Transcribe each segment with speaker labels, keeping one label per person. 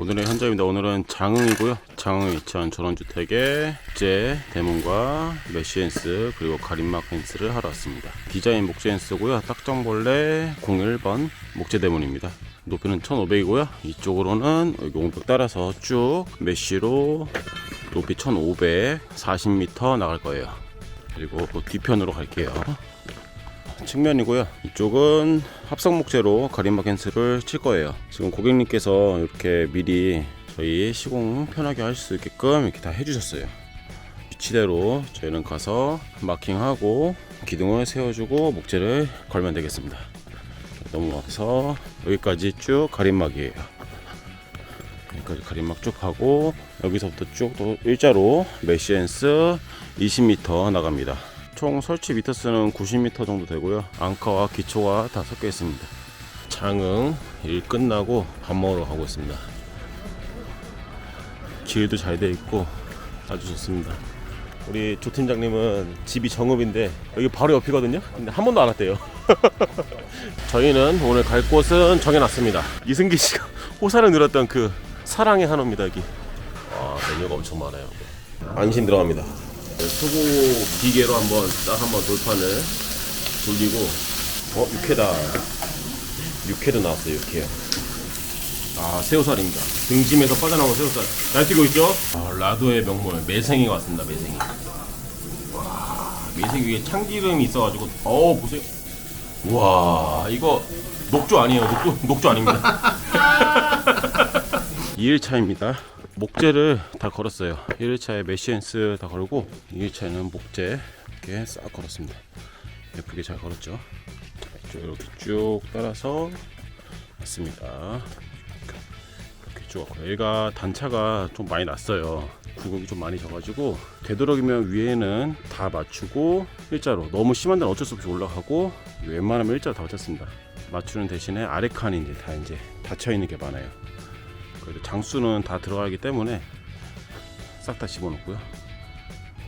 Speaker 1: 오늘의 현장입니다. 오늘은 장흥이고요. 장흥 이천 전원주택의 제 대문과 메시엔스 그리고 가림막 펜스를 하러 왔습니다. 디자인 목재엔스고요. 딱정벌레 01번 목재 대문입니다. 높이는 1500이고요. 이쪽으로는 여기 옹벽 따라서 쭉 메쉬로 높이 1500 40m 나갈 거예요. 그리고 그 뒤편으로 갈게요. 측면이고요. 이쪽은 합성 목재로 가림막 캔슬을 칠 거예요. 지금 고객님께서 이렇게 미리 저희 시공 편하게 할 수 있게끔 이렇게 다 해주셨어요. 위치대로 저희는 가서 마킹하고 기둥을 세워주고 목재를 걸면 되겠습니다. 넘어와서 여기까지 쭉 가림막이에요. 여기까지 가림막 쭉 하고 여기서부터 쭉 또 일자로 메시엔스 20m 나갑니다. 총 설치 미터수는 90m 정도 되고요. 앙카와 기초가 다 섞여 있습니다. 장흥 일 끝나고 밥 먹으러 가고 있습니다. 길도 잘 돼 있고 아주 좋습니다. 우리 조 팀장님은 집이 정읍인데 여기 바로 옆이거든요. 근데 한 번도 안 왔대요. 저희는 오늘 갈 곳은 정해놨습니다. 이승기 씨가 호사를 누렸던 그 사랑의 한호입니다 여기. 와 메뉴가 엄청 많아요. 안심 들어갑니다. 소고 기계로 한번 딱 한번 돌판을 돌리고 어 육회다. 육회도 나왔어요 육회요. 아 새우살입니다. 등심에서 빠져나온 새우살. 잘 뛰고 있죠? 아, 라도의 명물 매생이가 왔습니다 매생이. 와 매생이 위에 참기름이 있어가지고 어 보세요. 와 이거 녹조 아니에요 녹조 녹조 아닙니다 2일차입니다 목재를 다 걸었어요. 1일차에 메시엔스 다 걸고 2일차에는 목재 이렇게 싹 걸었습니다. 예쁘게 잘 걸었죠? 쭉 이렇게 쭉 따라서 왔습니다. 이렇게 쭉 얘가 단차가 좀 많이 났어요. 굴곡이 좀 많이 져가지고 되도록이면 위에는 다 맞추고 일자로 너무 심한 데는 어쩔 수 없이 올라가고 웬만하면 일자로 다 맞췄습니다. 맞추는 대신에 아래 칸이 이제 다 이제 닫혀 있는 게 많아요 장수는 다 들어가기 때문에 싹 다 집어넣고요.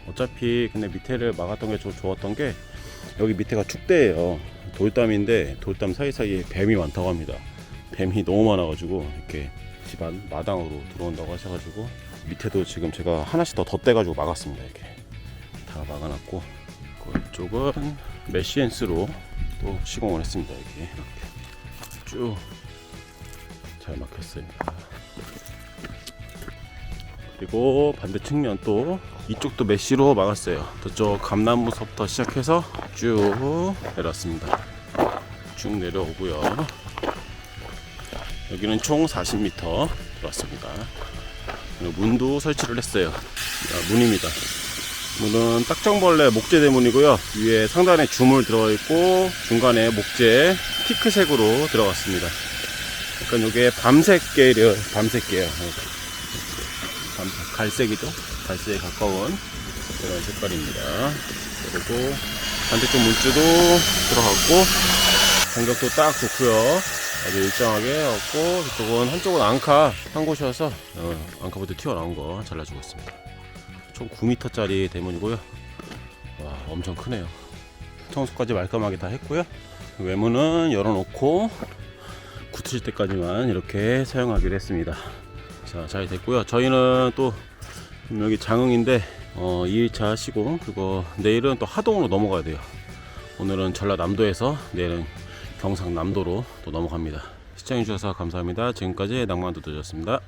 Speaker 1: 어차피 근데 밑에를 막았던 게좀 좋았던 게 여기 밑에가 축대예요. 돌담인데 돌담 사이사이에 뱀이 많다고 합니다. 뱀이 너무 많아가지고 이렇게 집안 마당으로 들어온다고 하셔가지고 밑에도 지금 제가 하나씩 더 덧대가지고 막았습니다 이렇게. 다 막아놨고 그 이쪽은 메시엔스로 또 시공을 했습니다 이렇게. 쭉잘 막혔습니다 그리고 반대 측면 또 이쪽도 메쉬로 막았어요. 저쪽 감나무서부터 시작해서 쭉 내려왔습니다. 쭉 내려오고요. 여기는 총 40m 들어왔습니다. 문도 설치를 했어요. 자, 문입니다. 문은 딱정벌레 목재 대문이고요. 위에 상단에 주물 들어가 있고 중간에 목재 피크색으로 들어갔습니다. 약간 이게 밤색 계열 밤색 계열 갈색이죠? 갈색에 가까운 이런 색깔입니다. 그리고 반대쪽 물주도 들어갔고 간격도 딱 좋고요. 아주 일정하게 했고 이쪽은 한쪽은 앙카 한 곳이어서 어, 앙카부터 튀어나온 거 잘라주고 있습니다. 총 9m짜리 대문이고요. 와 엄청 크네요. 청소까지 말끔하게 다 했고요. 외문은 열어놓고 굳힐 때까지만 이렇게 사용하기로 했습니다 자 잘 됐고요. 저희는 또 여기 장흥인데 어, 2일차 시공 그리고 내일은 또 하동으로 넘어가야 돼요. 오늘은 전라남도에서 내일은 경상남도로 또 넘어갑니다. 시청해주셔서 감사합니다. 지금까지 낭만도도였습니다